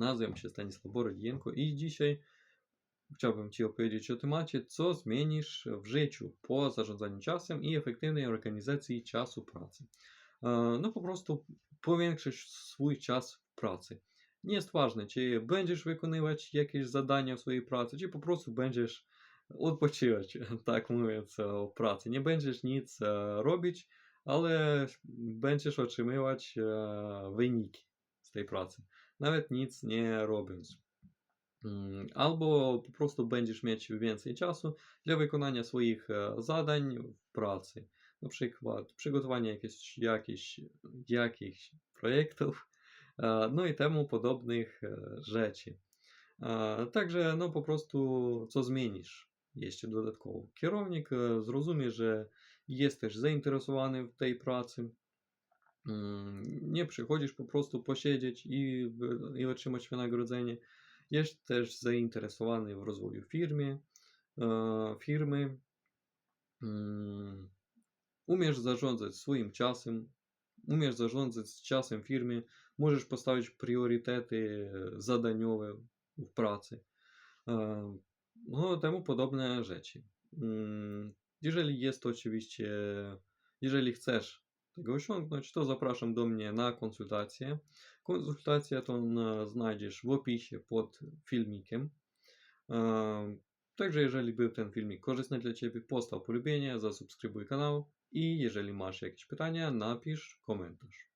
Nazywam się Stanisław Borodienko i dzisiaj chciałbym Ci opowiedzieć o temacie, co zmienisz w życiu po zarządzaniu czasem i efektywnej organizacji czasu pracy. E, No po prostu powiększysz swój czas w pracy. Nie jest ważne, czy będziesz wykonywać jakieś zadania w swojej pracy, czy po prostu będziesz odpoczywać, tak mówiąc o pracy. Nie będziesz nic e, robić, ale będziesz otrzymywać e, wyniki z tej pracy, nawet nic nie robiąc. Mm, Albo po prostu będziesz mieć więcej czasu dla wykonania swoich e, zadań w pracy. Na przykład przygotowanie jakichś, jakichś, jakichś projektów, e, no i temu podobnych e, rzeczy. Także no po prostu co zmienisz jeszcze dodatkowo. Kierownik zrozumie, że jesteś zainteresowany w tej pracy. Mm, Nie przychodzisz po prostu posiedzieć i, i otrzymać wynagrodzenie. Jest też zainteresowany w rozwoju firmy, e, firmy. Mm, Umiesz zarządzać swoim czasem, umiesz zarządzać czasem firmy, możesz postawić priorytety e, zadaniowe w pracy. E, No, temu podobne rzeczy. Mm, Jeżeli jest to oczywiście, jeżeli chcesz tego osiągnąć, to zapraszam do mnie na konsultację. Konsultację tą znajdziesz w opisie pod filmikiem. E, Także jeżeli był ten filmik korzystny dla Ciebie, postaw polubienie, zasubskrybuj kanał i jeżeli masz jakieś pytania, napisz komentarz.